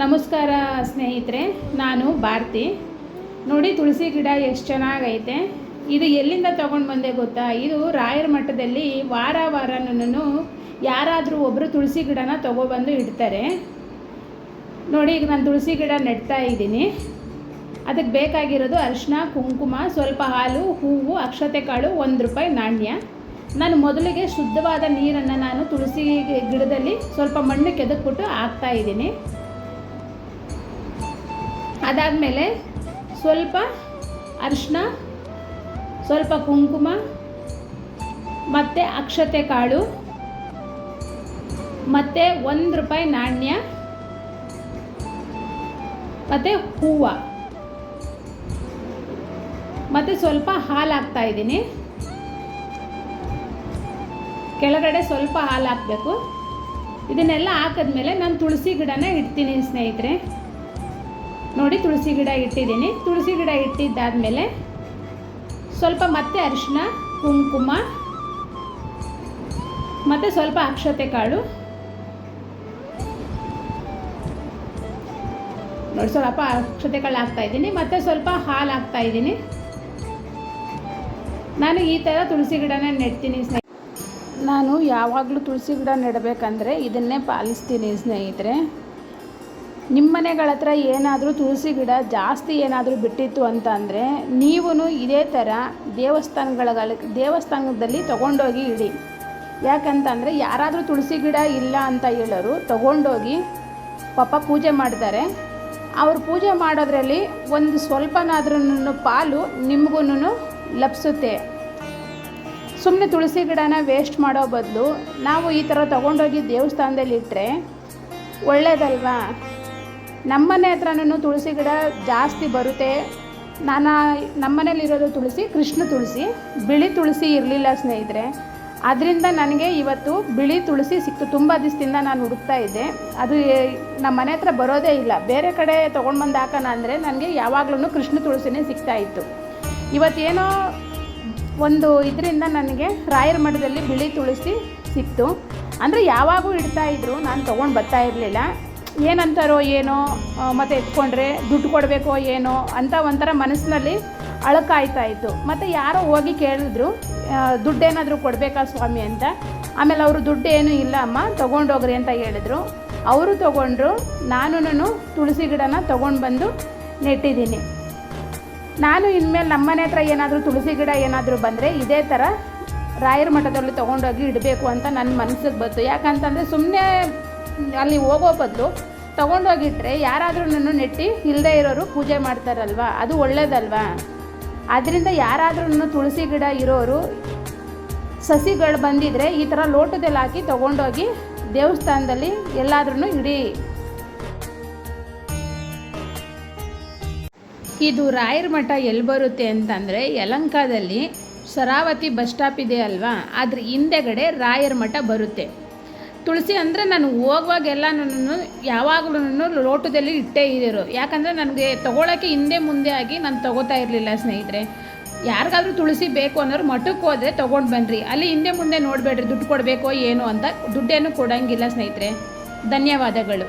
ನಮಸ್ಕಾರ ಸ್ನೇಹಿತರೆ, ನಾನು ಭಾರತಿ. ನೋಡಿ ತುಳಸಿ ಗಿಡ ಎಷ್ಟು ಚೆನ್ನಾಗೈತೆ. ಇದು ಎಲ್ಲಿಂದ ತೊಗೊಂಡು ಬಂದೆ ಗೊತ್ತಾ? ಇದು ರಾಯರ ಮಠದಲ್ಲಿ ವಾರ ವಾರನೂ ಯಾರಾದರೂ ಒಬ್ಬರು ತುಳಸಿ ಗಿಡನ ತೊಗೊಬಂದು ಇಡ್ತಾರೆ. ನೋಡಿ, ಈಗ ನಾನು ತುಳಸಿ ಗಿಡ ನೆಡ್ತಾ ಇದ್ದೀನಿ. ಅದಕ್ಕೆ ಬೇಕಾಗಿರೋದು ಅರಿಶಿನ ಕುಂಕುಮ, ಸ್ವಲ್ಪ ಹಾಲು, ಹೂವು, ಅಕ್ಷತೆ ಕಾಳು, ಒಂದು ರೂಪಾಯಿ ನಾಣ್ಯ. ನಾನು ಮೊದಲಿಗೆ ಶುದ್ಧವಾದ ನೀರನ್ನು ನಾನು ತುಳಸಿ ಗಿಡದಲ್ಲಿ ಸ್ವಲ್ಪ ಮಣ್ಣು ಕೆದಕ್ಬಿಟ್ಟು ಹಾಕ್ತಾ ಇದ್ದೀನಿ. ಅದಾದಮೇಲೆ ಸ್ವಲ್ಪ ಅರಿಶಿನ ಸ್ವಲ್ಪ ಕುಂಕುಮ, ಮತ್ತು ಅಕ್ಷತೆ ಕಾಳು, ಮತ್ತು ಒಂದು ರೂಪಾಯಿ ನಾಣ್ಯ, ಮತ್ತು ಹೂವು. ಮತ್ತು ಸ್ವಲ್ಪ ಹಾಲು ಹಾಕ್ತಾ ಇದ್ದೀನಿ. ಕೆಳಗಡೆ ಸ್ವಲ್ಪ ಹಾಲು ಹಾಕಬೇಕು ಇದನ್ನೆಲ್ಲ ಹಾಕಿದ್ಮೇಲೆ ನಾನು ತುಳಸಿ ಗಿಡನ ಇಡ್ತೀನಿ ಸ್ನೇಹಿತರೆ. ನೋಡಿ ತುಳಸಿ ಗಿಡ ಇಟ್ಟಿದ್ದೀನಿ. ತುಳಸಿ ಗಿಡ ಇಟ್ಟಿದ್ದಾದಮೇಲೆ ಸ್ವಲ್ಪ ಮತ್ತೆ ಅರಿಶಿನ ಕುಂಕುಮ, ಮತ್ತು ಸ್ವಲ್ಪ ಅಕ್ಷತೆ ಕಾಳು. ನೋಡಿ ಸ್ವಲ್ಪ ಅಕ್ಷತೆ ಕಾಳು ಹಾಕ್ತಾ ಇದ್ದೀನಿ. ಮತ್ತು ಸ್ವಲ್ಪ ಹಾಲು ಹಾಕ್ತಾ ಇದ್ದೀನಿ. ನಾನು ಈ ಥರ ತುಳಸಿ ಗಿಡನ ನೆಡ್ತೀನಿ ಸ್ನೇಹಿತರೆ. ನಾನು ಯಾವಾಗಲೂ ತುಳಸಿ ಗಿಡ ನೆಡಬೇಕಂದ್ರೆ ಇದನ್ನೇ ಪಾಲಿಸ್ತೀನಿ ಸ್ನೇಹಿತರೆ. ನಿಮ್ಮ ಮನೆಗಳ ಹತ್ರ ಏನಾದರೂ ತುಳಸಿ ಗಿಡ ಜಾಸ್ತಿ ಏನಾದರೂ ಬಿಟ್ಟಿತ್ತು ಅಂತ ಅಂದರೆ ನೀವು ಇದೇ ಥರ ದೇವಸ್ಥಾನಗಳ ದೇವಸ್ಥಾನದಲ್ಲಿ ತೊಗೊಂಡೋಗಿ ಇಡಿ. ಯಾಕಂತಂದರೆ ಯಾರಾದರೂ ತುಳಸಿ ಗಿಡ ಇಲ್ಲ ಅಂತ ಹೇಳೋರು ತೊಗೊಂಡೋಗಿ ಪಾಪ ಪೂಜೆ ಮಾಡ್ತಾರೆ. ಅವ್ರು ಪೂಜೆ ಮಾಡೋದ್ರಲ್ಲಿ ಒಂದು ಸ್ವಲ್ಪನಾದ್ರೂ ಪಾಲು ನಿಮಗೂ ಲಭಿಸುತ್ತೆ ಸುಮ್ಮನೆ ತುಳಸಿ ಗಿಡನ ವೇಸ್ಟ್ ಮಾಡೋ ಬದಲು ನಾವು ಈ ಥರ ತೊಗೊಂಡೋಗಿ ದೇವಸ್ಥಾನದಲ್ಲಿ ಇಟ್ಟರೆ ಒಳ್ಳೇದಲ್ವಾ? ನಮ್ಮನೆ ಹತ್ರನೂ ತುಳಸಿ ಗಿಡ ಜಾಸ್ತಿ ಬರುತ್ತೆ. ನಾನು ನಮ್ಮನೇಲಿರೋದು ತುಳಸಿ, ಕೃಷ್ಣ ತುಳಸಿ. ಬಿಳಿ ತುಳಸಿ ಇರಲಿಲ್ಲ ಸ್ನೇಹಿತರೆ. ಅದರಿಂದ ನನಗೆ ಇವತ್ತು ಬಿಳಿ ತುಳಸಿ ಸಿಕ್ತು. ತುಂಬ ದಿವಸದಿಂದ ನಾನು ಹುಡುಕ್ತಾ ಇದ್ದೆ. ಅದು ನಮ್ಮ ಮನೆ ಹತ್ರ ಬರೋದೇ ಇಲ್ಲ. ಬೇರೆ ಕಡೆ ತೊಗೊಂಡು ಬಂದು ಹಾಕೋಣ ಅಂದರೆ ನನಗೆ ಯಾವಾಗಲೂ ಕೃಷ್ಣ ತುಳಸಿನೇ ಸಿಗ್ತಾ ಇತ್ತು. ಇವತ್ತೇನೋ ಒಂದು ಇದರಿಂದ ನನಗೆ ರಾಯರ ಮಠದಲ್ಲಿ ಬಿಳಿ ತುಳಸಿ ಸಿಕ್ತು. ಅಂದರೆ ಯಾವಾಗೂ ಇಡ್ತಾ ಇದ್ರು. ನಾನು ತೊಗೊಂಡು ಬರ್ತಾ ಇರಲಿಲ್ಲ. ಏನಂತಾರೋ ಏನೋ ಮತ್ತು ಎತ್ಕೊಂಡ್ರೆ ದುಡ್ಡು ಕೊಡಬೇಕೋ ಏನೋ ಅಂತ ಒಂಥರ ಮನಸ್ಸಿನಲ್ಲಿ ಅಳಕಾಯ್ತಾ ಇತ್ತು. ಮತ್ತು ಯಾರೋ ಹೋಗಿ ಕೇಳಿದ್ರು ದುಡ್ಡೇನಾದರೂ ಕೊಡಬೇಕಾ ಸ್ವಾಮಿ ಅಂತ. ಆಮೇಲೆ ಅವರು ದುಡ್ಡು ಏನೂ ಇಲ್ಲ ಅಮ್ಮ, ತೊಗೊಂಡೋಗ್ರಿ ಅಂತ ಹೇಳಿದ್ರು. ಅವರು ತೊಗೊಂಡ್ರು ನಾನು ತುಳಸಿ ಗಿಡನ ತೊಗೊಂಡು ಬಂದು ನೆಟ್ಟಿದ್ದೀನಿ. ನಾನು ಇನ್ಮೇಲೆ ನಮ್ಮ ಮನೆ ಹತ್ರ ಏನಾದರೂ ತುಳಸಿ ಗಿಡ ಏನಾದರೂ ಬಂದರೆ ಇದೇ ಥರ ರಾಯರ ಮಠದಲ್ಲಿ ತೊಗೊಂಡೋಗಿ ಇಡಬೇಕು ಅಂತ ನನ್ನ ಮನಸ್ಸಿಗೆ ಬಂತು. ಯಾಕಂತಂದರೆ ಸುಮ್ಮನೆ ಅಲ್ಲಿ ಹೋಗೋ ಬದಲು ತೊಗೊಂಡೋಗಿಟ್ರೆ ಯಾರಾದ್ರೂ ನೆಟ್ಟಿ ಇಲ್ಲದೆ ಇರೋರು ಪೂಜೆ ಮಾಡ್ತಾರಲ್ವ? ಅದು ಒಳ್ಳೇದಲ್ವಾ? ಅದರಿಂದ ಯಾರಾದ್ರೂ ತುಳಸಿ ಗಿಡ ಇರೋರು, ಸಸಿಗಳು ಬಂದಿದ್ರೆ ಈ ಥರ ಲೋಟದಲ್ಲಿ ಹಾಕಿ ತೊಗೊಂಡೋಗಿ ದೇವಸ್ಥಾನದಲ್ಲಿ ಎಲ್ಲಾದ್ರೂ ಇಡಿ. ಇದು ರಾಯರ ಮಠ ಎಲ್ಲಿ ಬರುತ್ತೆ ಅಂತಂದರೆ ಯಲಂಕಾದಲ್ಲಿ ಶರಾವತಿ ಬಸ್ ಸ್ಟಾಪ್ ಇದೆ ಅಲ್ವಾ? ಅದ್ರ ಹಿಂದೆಗಡೆ ರಾಯರ ಮಠ ಬರುತ್ತೆ. ತುಳಸಿ ಅಂದರೆ ನಾನು ಹೋಗುವಾಗೆಲ್ಲನೂ ಯಾವಾಗಲೂ ಲೋಟದಲ್ಲಿ ಇಟ್ಟೇ ಇದ್ದರು ಯಾಕಂದರೆ ನನಗೆ ತೊಗೊಳಕ್ಕೆ ಹಿಂದೆ ಮುಂದೆ ಆಗಿ ನಾನು ತೊಗೋತಾ ಇರಲಿಲ್ಲ ಸ್ನೇಹಿತರೆ. ಯಾರಿಗಾದ್ರೂ ತುಳಸಿ ಬೇಕು ಅನ್ನೋರು ಮಠಕ್ಕೆ ಹೋದರೆ ತೊಗೊಂಡು ಬನ್ನಿರಿ ಅಲ್ಲಿ ಹಿಂದೆ ಮುಂದೆ ನೋಡಬೇಡ್ರಿ ದುಡ್ಡು ಕೊಡಬೇಕೋ ಏನೋ ಅಂತ ದುಡ್ಡೇನು ಕೊಡೋಂಗಿಲ್ಲ ಸ್ನೇಹಿತರೆ. ಧನ್ಯವಾದಗಳು.